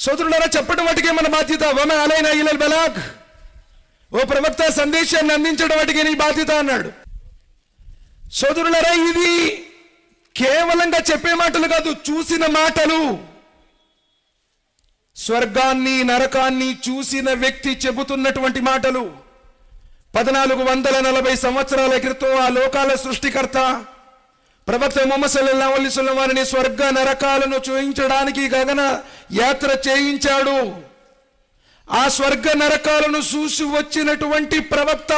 సోదరులారా చెప్పడం వాటికే మన బాధ్యత. వమ అలైన ఇలల్ బలాగ్. ఓ ప్రవక్త సందేశాన్ని అందించడం వాటికి నీ బాధ్యత అన్నాడు. సోదరులరా ఇది కేవలంగా చెప్పే మాటలు కాదు చూసిన మాటలు. స్వర్గాన్ని నరకాన్ని చూసిన వ్యక్తి చెబుతున్నటువంటి మాటలు. పద్నాలుగు వందల నలభై సంవత్సరాల క్రితం ఆ లోకాల సృష్టికర్త ప్రవక్త మొహమ్మద్ సల్లల్లాహు అలైహి వారిని స్వర్గ నరకాలను చూయించడానికి గగన యాత్ర చేయించాడు. ఆ స్వర్గ నరకాలను చూసి వచ్చినటువంటి ప్రవక్త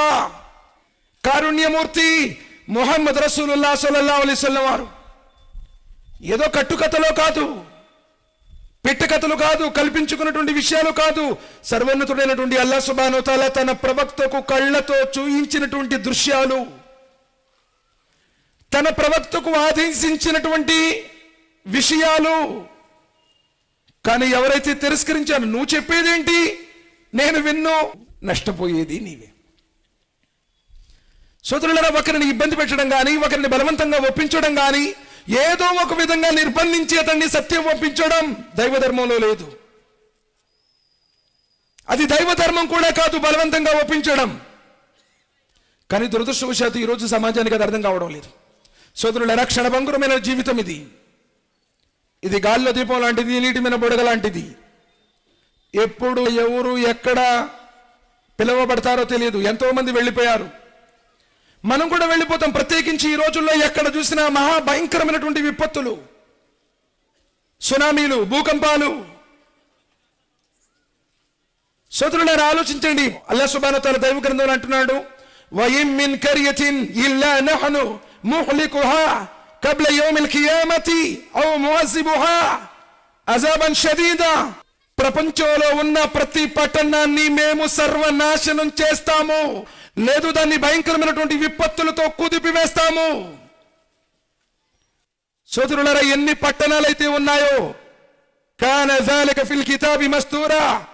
కారుణ్యమూర్తి మొహమ్మద్ రసూలుల్లా సల్లల్లాహు వారు. ఏదో కట్టుకథలో కాదు పెట్టకథలు కాదు కల్పించుకున్నటువంటి విషయాలు కాదు. సర్వోన్నతుడైనటువంటి అల్లా సుబాను తన ప్రవక్తకు కళ్ళతో చూయించినటువంటి దృశ్యాలు. తన ప్రవక్తకు ఆదేశించినటువంటి విషయాలు. కానీ ఎవరైతే తిరస్కరించాను నువ్వు చెప్పేదేంటి? నేను విన్ను నష్టపోయేది నీవే. సోదరులరా ఒకరిని ఇబ్బంది పెట్టడం కానీ ఒకరిని బలవంతంగా ఒప్పించడం కానీ ఏదో ఒక విధంగా నిర్బంధించి అతన్ని సత్యం ఒప్పించడం దైవధర్మంలో లేదు. అది దైవధర్మం కూడా కాదు బలవంతంగా ఒప్పించడం. కానీ దురదృష్టవశాత్తు ఈరోజు సమాజానికి అది అర్థం కావడం లేదు. సోదరుల క్షణభంగురమైన జీవితం ఇది. ఇది గాల్లో దీపం లాంటిది నీటి మీద బుడగ లాంటిది. ఎప్పుడు ఎవరు ఎక్కడ పిలువబడతారో తెలియదు. ఎంతో మంది వెళ్ళిపోయారు. మనం కూడా వెళ్ళిపోతాం. ప్రత్యేకించి ఈ రోజుల్లో ఎక్కడ చూసినా మహా భయంకరమైనటువంటి విపత్తులు. సునామీలు భూకంపాలు. సోదరులారా ఆలోచించండి. అల్లా సుబాన తన దైవ గ్రంథంలో అంటున్నాడు వయిం మిన్ కరియతిన్ ఇల్లా నహను ముహ్లికుహా قبل يوم القيامة أو ముఅజ్జిబుహా అజాబన్ షదీదా ప్రపంచంలో ఉన్న ప్రతి పట్టణాన్ని మేము సర్వనాశనం చేస్తాము. లేదు దాన్ని భయంకరమైనటువంటి విపత్తులతో కుదిపివేస్తాము. సోదరులారా ఎన్ని పట్టణాలైతే ఉన్నాయో కాన ఫిల్ కితాబి మస్తూరా.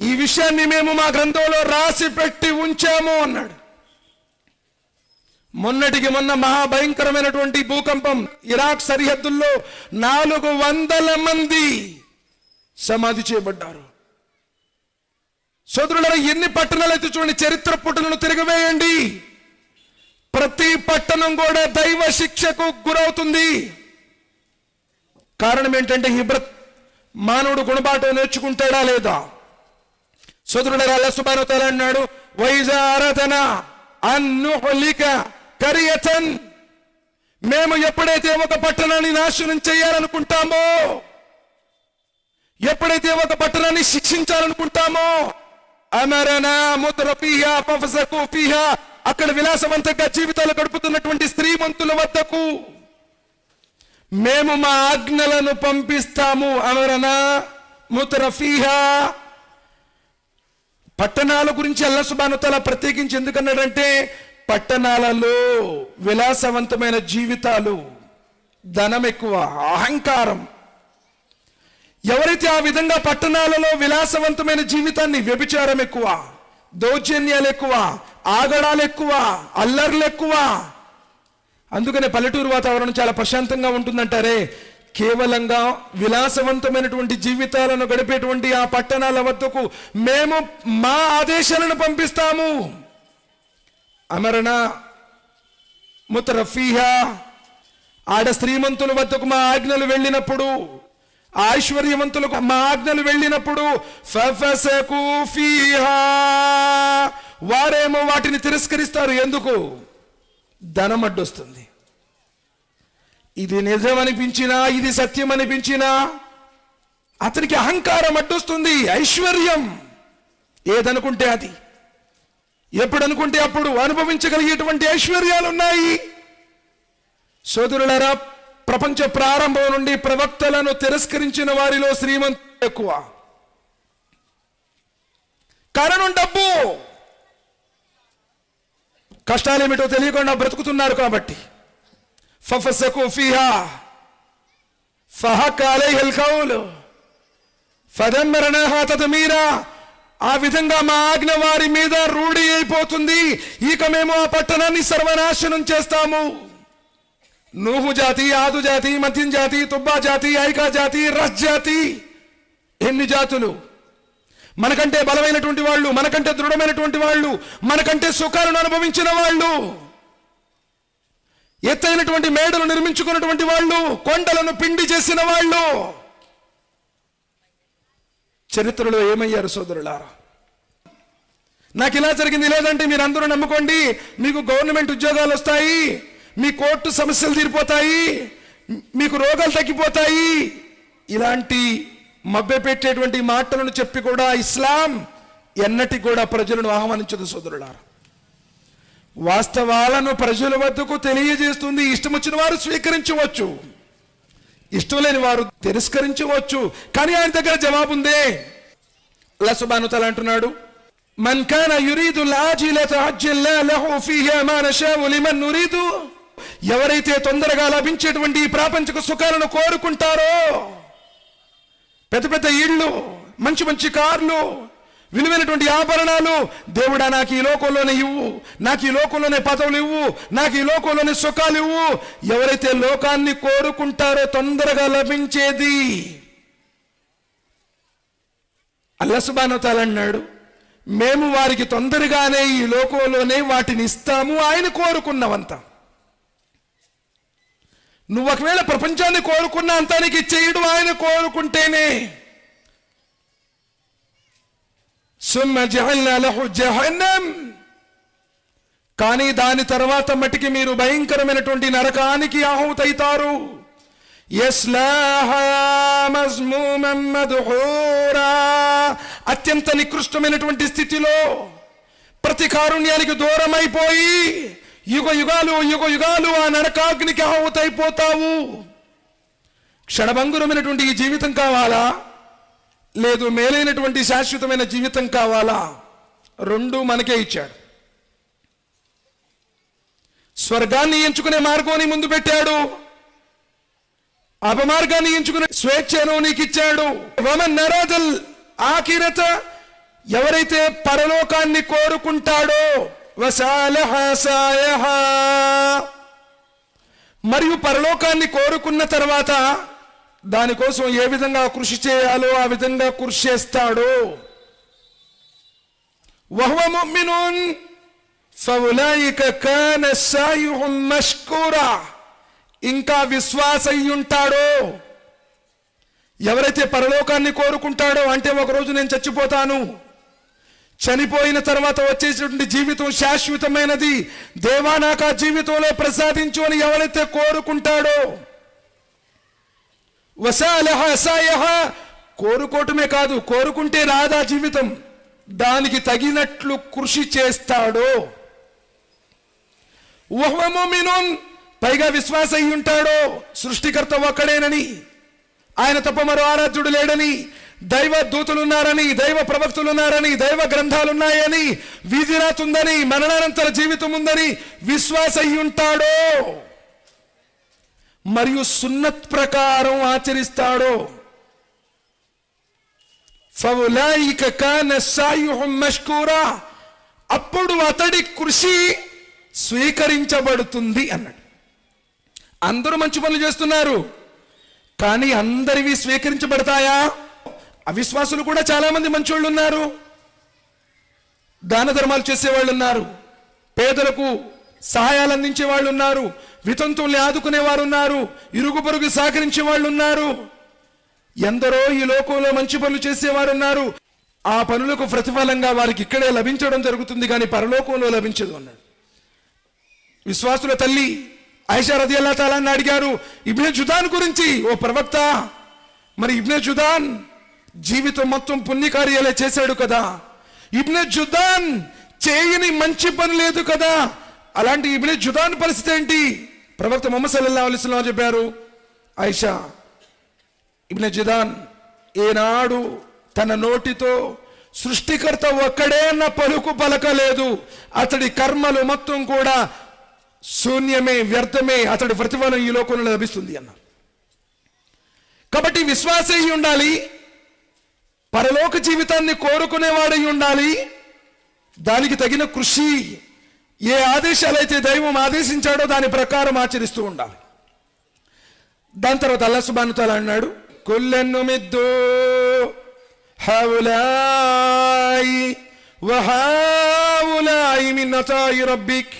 ఈ విషయాన్ని మేము మా గ్రంథంలో రాసి పెట్టి ఉంచాము అన్నాడు. మొన్నటికి మొన్న మహాభయంకరమైనటువంటి భూకంపం ఇరాక్ సరిహద్దుల్లో నాలుగు వందల మంది సమాధి చేయబడ్డారు. సోదరుల ఎన్ని పట్టణాలు అయితే చూడండి చరిత్ర పుటలను తిరగవేయండి. ప్రతి పట్టణం కూడా దైవ శిక్షకు గురవుతుంది. కారణం ఏంటంటే హిబ్రత్ మానవుడు గుణబాటు నేర్చుకుంటాడా లేదా? సోదరుడు అల్లా సుబాను అన్నాడు వైజారతన అన్నుహలిక కరియతన్ మేము ఎప్పుడైతే ఒక పట్టణాన్ని నాశనం చేయాలనుకుంటామో ఎప్పుడైతే ఒక పట్టణాన్ని శిక్షించాలనుకుంటామో అమరనా ముద్రఫీహా ఫఫసకు ఫీహా అక్కడ విలాసవంతంగా జీవితాలు గడుపుతున్నటువంటి స్త్రీమంతుల వద్దకు మేము మా ఆజ్ఞలను పంపిస్తాము అమరనా ముతరఫీహా పట్టణాల గురించి అల్లా సుబానుతల ప్రత్యేకించి ఎందుకన్నాడంటే పట్టణాలలో విలాసవంతమైన జీవితాలు ధనం ఎక్కువ అహంకారం. ఎవరైతే ఆ విధంగా పట్టణాలలో విలాసవంతమైన జీవితాన్ని వ్యభిచారం ఎక్కువ దౌర్జన్యాలు ఎక్కువ ఆగడాలు ఎక్కువ అల్లర్లు ఎక్కువ అందుకనే పల్లెటూరు వాతావరణం చాలా ప్రశాంతంగా ఉంటుందంటారే. కేవలంగా విలాసవంతమైనటువంటి జీవితాలను గడిపేటువంటి ఆ పట్టణాల వద్దకు మేము మా ఆదేశాలను పంపిస్తాము. అమరణ ముతరఫీహా. ఆడ శ్రీమంతుల వద్దకు మా ఆజ్ఞలు వెళ్ళినప్పుడు ఐశ్వర్యవంతులకు మా ఆజ్ఞలు వెళ్ళినప్పుడు వారేమో వాటిని తిరస్కరిస్తారు ఎందుకు? ధనం అడ్డొస్తుంది ఇది నిజం అనిపించినా ఇది సత్యం అనిపించినా అతనికి అహంకారం అడ్డొస్తుంది ఐశ్వర్యం. ఏదనుకుంటే అది. ఎప్పుడు అనుకుంటే అప్పుడు అనుభవించగలిగేటువంటి ఐశ్వర్యాలు ఉన్నాయి సోదరులరా ప్రపంచ ప్రారంభం నుండి ప్రవక్తలను తిరస్కరించిన వారిలో శ్రీమంతులు ఎక్కువ. కారణం డబ్బు. కష్టాలు ఏమిటో తెలియకుండా బ్రతుకుతున్నారు కాబట్టి. ఫఫసకు ఫిహా. ఫహక్ అలైహిల్ ఆ విధంగా మా ఆజ్ఞ వారి మీద రూఢి అయిపోతుంది. ఇక మేము ఆ పట్టణాన్ని సర్వనాశనం చేస్తాము. నూహు జాతి ఆదు జాతి మధ్యం జాతి తుబ్బా జాతి ఐకా జాతి రస్ జాతి. ఎన్ని జాతులు? మనకంటే బలమైనటువంటి వాళ్ళు మనకంటే దృఢమైనటువంటి వాళ్ళు మనకంటే సుఖాలను అనుభవించిన వాళ్ళు. ఎత్తైనటువంటి మేడలు నిర్మించుకున్నటువంటి వాళ్ళు కొండలను పిండి చేసిన వాళ్ళు. చరిత్రలో ఏమయ్యారు సోదరులారా? నాకు ఇలా జరిగింది లేదంటే మీరు అందరూ నమ్ముకోండి మీకు గవర్నమెంట్ ఉద్యోగాలు వస్తాయి మీ కోర్టు సమస్యలు తీరిపోతాయి మీకు రోగాలు తగ్గిపోతాయి. ఇలాంటి మభ్య పెట్టేటువంటి మాటలను చెప్పి కూడా ఇస్లాం ఎన్నటి కూడా ప్రజలను ఆహ్వానించదు సోదరులారా. వాస్తవాలను ప్రజల వద్దకు తెలియజేస్తుంది ఇష్టం వచ్చిన వారు స్వీకరించవచ్చు. ఇష్టం లేని వారు తిరస్కరించవచ్చు. కానీ ఆయన దగ్గర జవాబు ఉందే లసుబానుతలు అంటున్నాడు మన్ కాన యురీదు నురీదు. ఎవరైతే తొందరగా లభించేటువంటి ప్రాపంచక ప్రాపంచిక సుఖాలను కోరుకుంటారో పెద్ద పెద్ద ఇళ్ళు మంచి మంచి కార్లు విలువైనటువంటి ఆభరణాలు. దేవుడా నాకు ఈ లోకంలోనే ఇవ్వు. నాకు ఈ లోకంలోనే పదవులు ఇవ్వు. నాకు ఈ లోకంలోనే సుఖాలు ఇవ్వు. ఎవరైతే లోకాన్ని కోరుకుంటారో తొందరగా లభించేది. అల్లసుబానతాలు అన్నాడు మేము వారికి తొందరగానే ఈ లోకంలోనే వాటిని ఇస్తాము. ఆయన కోరుకున్నవంత. నువ్వు ఒకవేళ ప్రపంచాన్ని కోరుకున్న అంతానికి చేయడం ఆయన కోరుకుంటేనే సుమ్మ జహల్నా జహన్నం కానీ దాని తర్వాత మటికి మీరు భయంకరమైనటువంటి నరకానికి ఆహుతైతారు. అత్యంత నికృష్టమైనటువంటి స్థితిలో ప్రతి కారుణ్యానికి దూరం అయిపోయి యుగ యుగాలు యుగ యుగాలు ఆ నరకాగ్నికి ఆహుతైపోతావు. క్షణభంగురమైనటువంటి ఈ జీవితం కావాలా? లేదు మేలైనటువంటి శాశ్వతమైన జీవితం కావాలా? రెండు మనకే ఇచ్చాడు. స్వర్గాన్ని ఎంచుకునే మార్గాన్ని ముందు పెట్టాడు. అపమార్గాన్ని ఎంచుకునే స్వేచ్ఛను నీకు ఇచ్చాడు వమన్ నరాదల్ ఆకిరత ఎవరైతే పరలోకాన్ని కోరుకుంటాడో మరియు పరలోకాన్ని కోరుకున్న తర్వాత దానికోసం ఏ విధంగా కృషి చేయాలో ఆ విధంగా కృషి చేస్తాడు. వహువ ఫౌలాయిక కాన సాయుహుం మష్కూరా. ఇంకా విశ్వాసయ్యుంటాడో? ఎవరైతే పరలోకాన్ని కోరుకుంటాడో అంటే ఒక రోజు నేను చచ్చిపోతాను. చనిపోయిన తర్వాత వచ్చేటువంటి జీవితం శాశ్వతమైనది. దేవా నాకు ఆ జీవితంలో ప్రసాదించు అని ఎవరైతే కోరుకుంటాడో? వసాలహ సాయహ కోరుకోవటమే కాదు కోరుకుంటే రాదా జీవితం. దానికి తగినట్లు కృషి చేస్తాడో. ఉహ్వముమినున్ పైగా విశ్వాస అయి ఉంటాడో. సృష్టికర్త ఒక్కడేనని. ఆయన తప్ప మరో ఆరాధ్యుడు లేడని. దైవ దూతులున్నారని దైవ ప్రవక్తులున్నారని దైవ గ్రంథాలున్నాయని. వీధిరాతుందని మరణానంతర జీవితం ఉందని విశ్వాస అయి ఉంటాడో. మరియు సున్నత్ ప్రకారం ఆచరిస్తాడో. మష్కూరా అప్పుడు అతడి కృషి స్వీకరించబడుతుంది అన్నాడు. అందరూ మంచి పనులు చేస్తున్నారు కానీ అందరివి స్వీకరించబడతాయా? అవిశ్వాసులు కూడా చాలా మంది మంచోళ్ళు ఉన్నారు. దాన ధర్మాలు చేసేవాళ్ళు ఉన్నారు. పేదలకు సహాయాలు అందించే వాళ్ళు ఉన్నారు. వితంతుల్ని ఆదుకునే వారు ఉన్నారు ఇరుగు పొరుగు సహకరించే వాళ్ళు ఉన్నారు ఎందరో ఈ లోకంలో మంచి పనులు చేసేవారు ఉన్నారు ఆ పనులకు ప్రతిఫలంగా వారికి ఇక్కడే లభించడం జరుగుతుంది కానీ పరలోకంలో లభించదు అన్నాడు. విశ్వాసుల తల్లి ఐషా రది అల్లా తాలాన్ని అడిగారు ఇబ్నే జుదాన్ గురించి ఓ ప్రవక్త మరి ఇబ్నే జుదాన్ జీవితం మొత్తం పుణ్యకార్యాలే చేశాడు కదా. ఇబ్నే జుదాన్ చేయని మంచి పని లేదు కదా. అలాంటి ఇబ్నే జుదాన్ పరిస్థితి ఏంటి? ప్రవక్త మొహమ్మద్ సల్లల్లాహు చెప్పారు ఐషా ఇబ్న జుదాన్ ఏనాడు తన నోటితో సృష్టికర్త ఒక్కడే అన్న పలుకు పలకలేదు. అతడి కర్మలు మొత్తం కూడా శూన్యమే వ్యర్థమే. అతడి ప్రతిఫలం ఈ లోకంలో లభిస్తుంది అన్న కాబట్టి విశ్వాసయ్యి ఉండాలి. పరలోక జీవితాన్ని కోరుకునేవాడై ఉండాలి. దానికి తగిన కృషి ఏ ఆదేశాలైతే దైవం ఆదేశించాడో దాని ప్రకారం ఆచరిస్తూ ఉండాలి. దాని తర్వాత అల్లా సుబాను తల అన్నాడు కుల్లెన్ను మిద్దు హౌలాయి వహావులాయి మిన్నతాయి రబ్బిక్.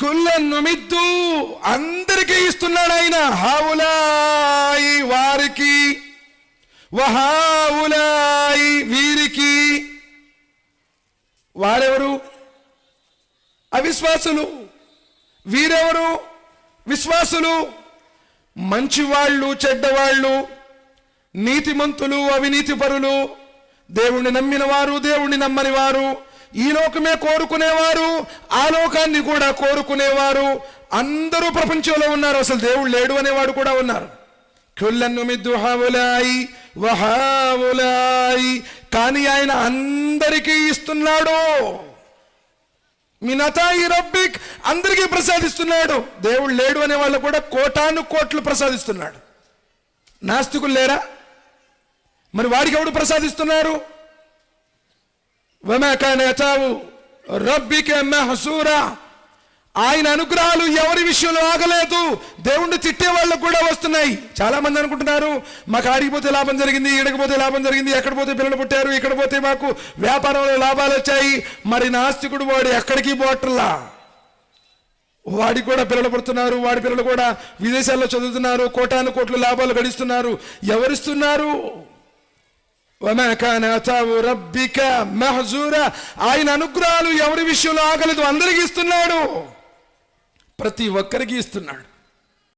కుల్లెన్ను నుమిద్దు అందరికీ ఇస్తున్నాడు ఆయన హావులాయి వారికి వహావులాయి వీరికి. వారెవరు? అవిశ్వాసులు. వీరెవరు? విశ్వాసులు. మంచివాళ్ళు చెడ్డవాళ్ళు నీతిమంతులు అవినీతిపరులు. దేవుణ్ణి నమ్మిన వారు దేవుణ్ణి నమ్మని వారు ఈ లోకమే కోరుకునేవారు ఆ లోకాన్ని కూడా కోరుకునేవారు. అందరూ ప్రపంచంలో ఉన్నారు. అసలు దేవుడు లేడు అనేవాడు కూడా ఉన్నారు. కుల్లన్ను మిద్దు వహావులాయి. కానీ ఆయన అందరికీ ఇస్తున్నాడు. మినతాయి రబ్బిక్ అందరికీ ప్రసాదిస్తున్నాడు. దేవుడు లేడు అనే వాళ్ళు కూడా కోటాను కోట్లు ప్రసాదిస్తున్నాడు. నాస్తికులు లేరా? మరి వాడికి ఎవడు ప్రసాదిస్తున్నారు? వమకనతావు రబ్బికే మహసూరా? ఆయన అనుగ్రహాలు ఎవరి విషయంలో ఆగలేదు? దేవుణ్ణి తిట్టే వాళ్ళకు కూడా వస్తున్నాయి. చాలా మంది అనుకుంటున్నారు మాకు ఆడిపోతే లాభం జరిగింది ఈడకపోతే లాభం జరిగింది ఎక్కడ పోతే పిల్లలు పుట్టారు ఇక్కడ పోతే మాకు వ్యాపారంలో లాభాలు వచ్చాయి. మరి నాస్తికుడు వాడు ఎక్కడికి పోట్లా? వాడికి కూడా పిల్లలు పుడుతున్నారు వాడి పిల్లలు కూడా విదేశాల్లో చదువుతున్నారు కోటాను కోట్లు లాభాలు గడిస్తున్నారు. ఎవరిస్తున్నారు? ఆయన అనుగ్రహాలు ఎవరి విషయంలో ఆగలేదు? అందరికి ఇస్తున్నాడు. ప్రతి ఒక్కరికి ఇస్తున్నాడు.